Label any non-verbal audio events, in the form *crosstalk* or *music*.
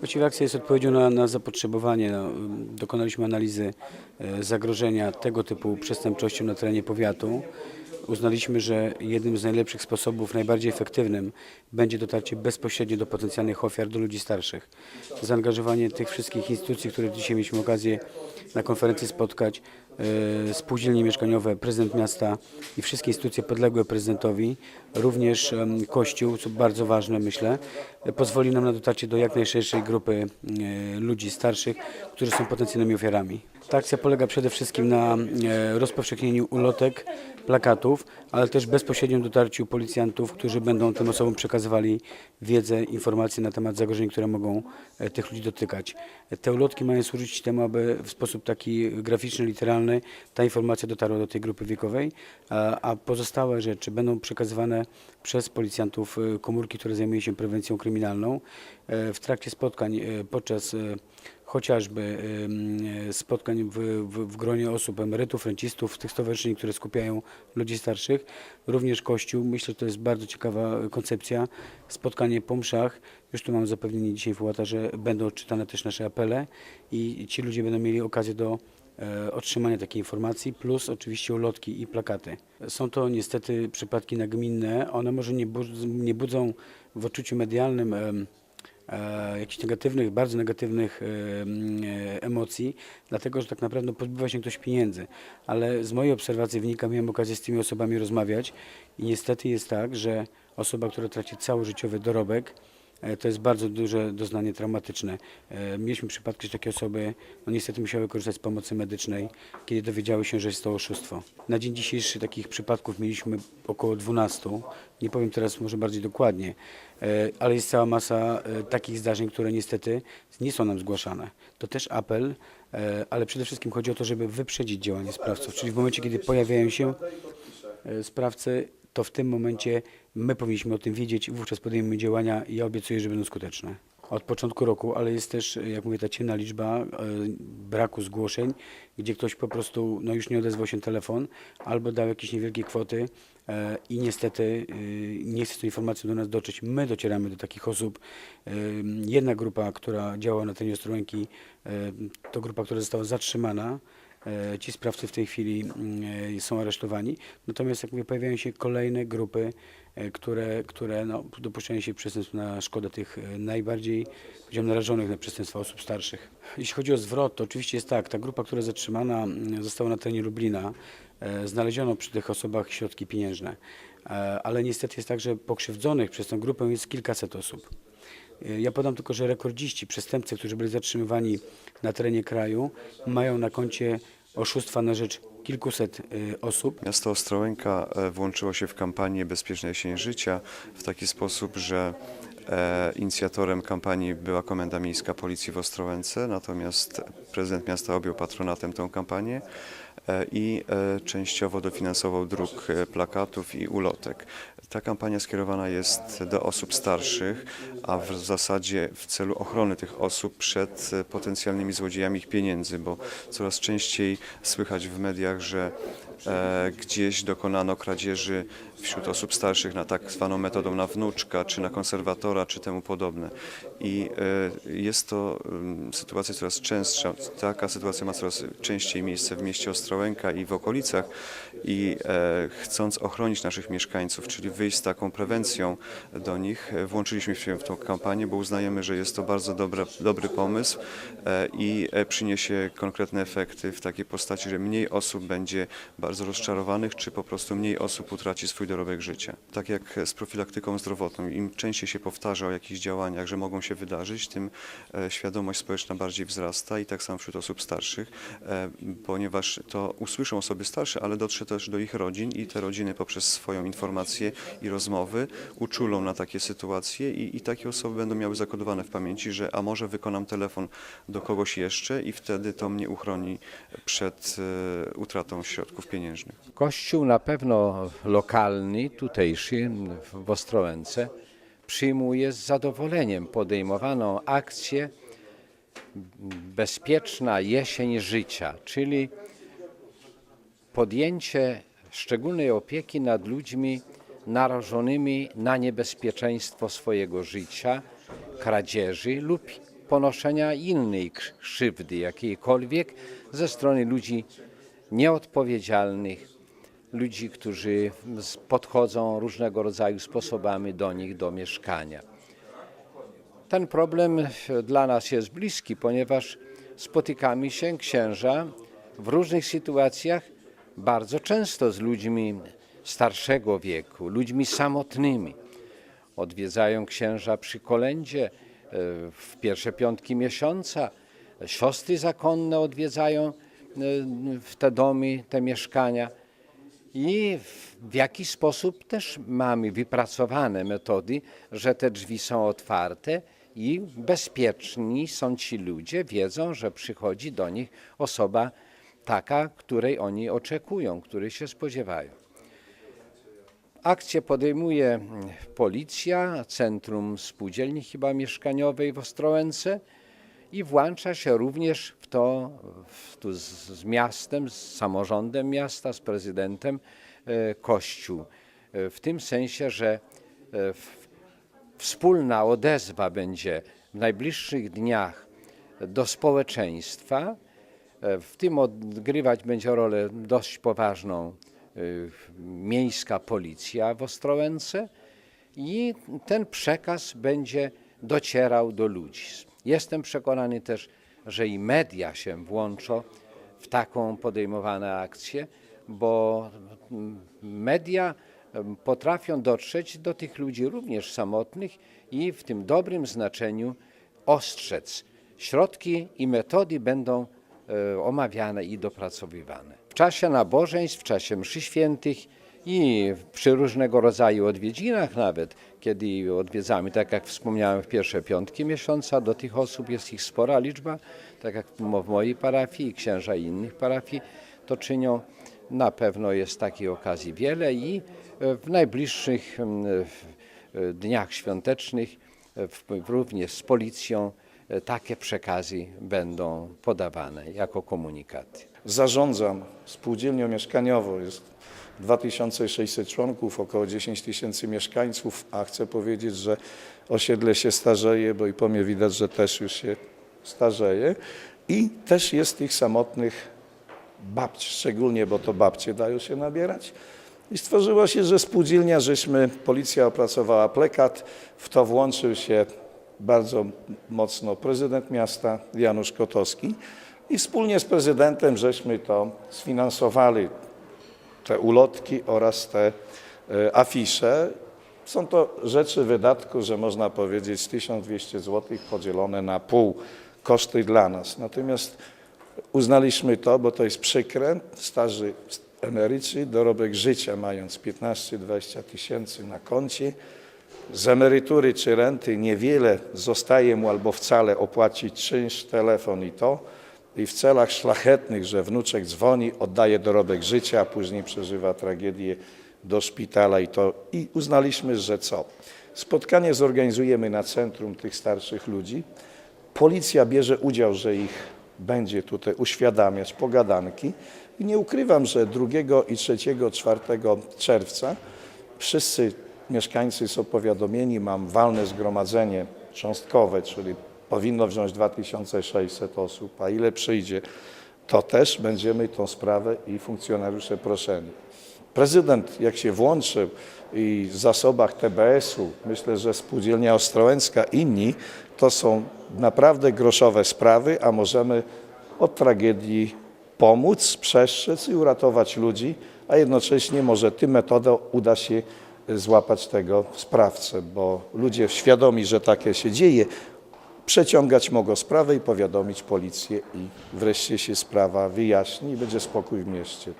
Właściwie akcja jest odpowiedzią na, na zapotrzebowanie. No, dokonaliśmy analizy e, zagrożenia tego typu przestępczością na terenie powiatu. Uznaliśmy, że jednym z najlepszych sposobów, najbardziej efektywnym będzie dotarcie bezpośrednio do potencjalnych ofiar, do ludzi starszych. Zaangażowanie tych wszystkich instytucji, które dzisiaj mieliśmy okazję na konferencji spotkać, e, spółdzielnie mieszkaniowe, prezydent miasta i wszystkie instytucje podległe prezydentowi, również Kościół, co bardzo ważne myślę, pozwoli nam na dotarcie do jak najszerszej grupy e, ludzi starszych, którzy są potencjalnymi ofiarami. Ta akcja polega przede wszystkim na e, rozpowszechnieniu ulotek, plakatów, ale też bezpośrednim dotarciu policjantów, którzy będą tym osobom przekazywali wiedzę, informacje na temat zagrożeń, które mogą e, tych ludzi dotykać. Te ulotki mają służyć temu, aby w sposób taki graficzny, literalny ta informacja dotarła do tej grupy wiekowej, a, pozostałe rzeczy będą przekazywane przez policjantów e, komórki, które zajmuje się prewencją kryminalną. W trakcie spotkań podczas chociażby e, spotkań w, w, w gronie osób, emerytów, rencistów, tych stowarzyszeń, które skupiają ludzi starszych, również Kościół. Myślę, że to jest bardzo ciekawa koncepcja. Spotkanie po mszach, już tu mam zapewnienie dzisiaj w Łata, że będą odczytane też nasze apele i ci ludzie będą mieli okazję do e, otrzymania takiej informacji, plus oczywiście ulotki i plakaty. Są to niestety przypadki nagminne, one może nie, budz, nie budzą w odczuciu medialnym e, jakichś negatywnych, bardzo negatywnych e, e, emocji, dlatego że tak naprawdę pozbywa się ktoś pieniędzy. Ale z mojej obserwacji wynika, miałem okazję z tymi osobami rozmawiać i niestety jest tak, że osoba, która traci cały życiowy dorobek, e, to jest bardzo duże doznanie traumatyczne. E, Mieliśmy przypadki, że takie osoby no niestety musiały korzystać z pomocy medycznej, kiedy dowiedziały się, że jest to oszustwo. Na dzień dzisiejszy takich przypadków mieliśmy około 12. Nie powiem teraz może bardziej dokładnie, e, ale jest cała masa e, takich zdarzeń, które niestety nie są nam zgłaszane. To też apel, e, ale przede wszystkim chodzi o to, żeby wyprzedzić działanie sprawców, czyli w momencie, kiedy pojawiają się e, sprawcy, to w tym momencie my powinniśmy o tym wiedzieć i wówczas podejmiemy działania i ja obiecuję, że będą skuteczne. Od początku roku, ale jest też, jak mówię, ta ciemna liczba e, braku zgłoszeń, gdzie ktoś po prostu no już nie odezwał się telefon albo dał jakieś niewielkie kwoty e, i niestety e, nie chce tą informacją do nas dotrzeć. My docieramy do takich osób. E, Jedna grupa, która działa na terenie Ostrołęki, e, to grupa, która została zatrzymana. E, Ci sprawcy w tej chwili mm, e, są aresztowani. Natomiast, jak mówię, pojawiają się kolejne grupy, e, które, które no, dopuszczają się przestępstw na szkodę tych najbardziej narażonych na przestępstwa osób starszych. *laughs* Jeśli chodzi o zwrot, to oczywiście jest tak, ta grupa, która zatrzymana mm, została na terenie Lublina, znaleziono przy tych osobach środki pieniężne. Ale niestety jest tak, że pokrzywdzonych przez tę grupę jest kilkaset osób. E, Ja podam tylko, że rekordziści, przestępcy, którzy byli zatrzymywani na terenie kraju, mają na koncie oszustwa na rzecz kilkuset e, osób. Miasto Ostrołęka e, włączyło się w kampanię Bezpieczna Jesień Życia w taki sposób, że inicjatorem kampanii była Komenda Miejska Policji w Ostrołęce, natomiast prezydent miasta objął patronatem tę kampanię i e, częściowo dofinansował druk e, plakatów i ulotek. Ta kampania skierowana jest do osób starszych, a w zasadzie w celu ochrony tych osób przed e, potencjalnymi złodziejami ich pieniędzy, bo coraz częściej słychać w mediach, że e, gdzieś dokonano kradzieży wśród osób starszych na tak zwaną metodą na wnuczka, czy na konserwatora, czy temu podobne. I e, jest to mm, sytuacja coraz częstsza. Taka sytuacja ma coraz częściej miejsce w mieście Ostrołęka i w okolicach. I e, chcąc ochronić naszych mieszkańców, czyli wyjść z taką prewencją do nich, e, włączyliśmy się w tą kampanię, bo uznajemy, że jest to bardzo dobry pomysł e, i e, przyniesie konkretne efekty w takiej postaci, że mniej osób będzie bardzo rozczarowanych, czy po prostu mniej osób utraci swój dorobek życia. Tak jak z profilaktyką zdrowotną, im częściej się powtarza o jakichś działaniach, że mogą się wydarzyć, tym e, świadomość społeczna bardziej wzrasta i tak samo wśród osób starszych, e, ponieważ to usłyszą osoby starsze, ale dotrze też do ich rodzin i te rodziny poprzez swoją informację i rozmowy uczulą na takie sytuacje i, i takie osoby będą miały zakodowane w pamięci, że a może wykonam telefon do kogoś jeszcze i wtedy to mnie uchroni przed e, utratą środków pieniężnych. Kościół na pewno lokalny, tutejszy w Ostrołęce przyjmuje z zadowoleniem podejmowaną akcję Bezpieczna jesień życia, czyli podjęcie szczególnej opieki nad ludźmi narażonymi na niebezpieczeństwo swojego życia, kradzieży lub ponoszenia innej krzywdy, jakiejkolwiek, ze strony ludzi nieodpowiedzialnych, ludzi, którzy podchodzą różnego rodzaju sposobami do nich, do mieszkania. Ten problem dla nas jest bliski, ponieważ spotykamy się księża w różnych sytuacjach bardzo często z ludźmi starszego wieku, ludźmi samotnymi. Odwiedzają księża przy kolędzie e, w pierwsze piątki miesiąca. Siostry zakonne odwiedzają w te domy, te mieszkania. I w- w jaki sposób też mamy wypracowane metody, że te drzwi są otwarte i bezpieczni są ci ludzie, wiedzą, że przychodzi do nich osoba taka, której oni oczekują, której się spodziewają. Akcję podejmuje policja, Centrum Spółdzielni chyba mieszkaniowej w Ostrołęce i włącza się również w to w, tu z, z miastem, z samorządem miasta, z prezydentem e, Kościół. E, w tym sensie, że e, w, wspólna odezwa będzie w najbliższych dniach do społeczeństwa. E, W tym odgrywać będzie rolę dość poważną y, miejska policja w Ostrołęce i ten przekaz będzie docierał do ludzi. Jestem przekonany też, że i media się włączą w taką podejmowaną akcję, bo media potrafią dotrzeć do tych ludzi również samotnych i w tym dobrym znaczeniu ostrzec. Środki i metody będą e, omawiane i dopracowywane. W czasie nabożeństw, w czasie mszy świętych i przy różnego rodzaju odwiedzinach nawet, kiedy odwiedzamy, tak jak wspomniałem, w pierwsze piątki miesiąca, do tych osób jest ich spora liczba, tak jak w mojej parafii i księża innych parafii to czynią. Na pewno jest takiej okazji wiele i e, w najbliższych e, dniach świątecznych e, również z policją takie przekazy będą podawane jako komunikaty. Zarządzam spółdzielnią mieszkaniową. Jest 2600 członków, około 10 tysięcy mieszkańców, a chcę powiedzieć, że osiedle się starzeje, bo i po mnie widać, że też już się starzeje. I też jest tych samotnych babci, szczególnie, bo to babcie dają się nabierać. I stworzyło się, że spółdzielnia, żeśmy, policja opracowała plekat, w to włączył się bardzo mocno prezydent miasta Janusz Kotowski i wspólnie z prezydentem żeśmy to sfinansowali, te ulotki oraz te e, afisze. Są to rzeczy wydatku, że można powiedzieć 1200 zł podzielone na pół koszty dla nas. Natomiast uznaliśmy to, bo to jest przykre, starzy emeryci, dorobek życia mając 15-20 tysięcy na koncie, z emerytury czy renty niewiele zostaje mu albo wcale opłacić czynsz, telefon i to. I w celach szlachetnych, że wnuczek dzwoni, oddaje dorobek życia, a później przeżywa tragedię do szpitala i to. I uznaliśmy, że co? Spotkanie zorganizujemy na centrum tych starszych ludzi. Policja bierze udział, że ich będzie tutaj uświadamiać, pogadanki. I nie ukrywam, że 2 i 3, 4 czerwca wszyscy mieszkańcy są powiadomieni, mam walne zgromadzenie cząstkowe, czyli powinno wziąć 2600 osób, a ile przyjdzie, to też będziemy tą sprawę i funkcjonariusze proszeni. Prezydent, jak się włączył i w zasobach TBS-u, myślę, że Spółdzielnia Ostrołęcka, inni, to są naprawdę groszowe sprawy, a możemy od tragedii pomóc, przestrzec i uratować ludzi, a jednocześnie może tym metodą uda się złapać tego sprawcę, bo ludzie świadomi, że takie się dzieje, przeciągać mogą sprawę i powiadomić policję i wreszcie się sprawa wyjaśni i będzie spokój w mieście.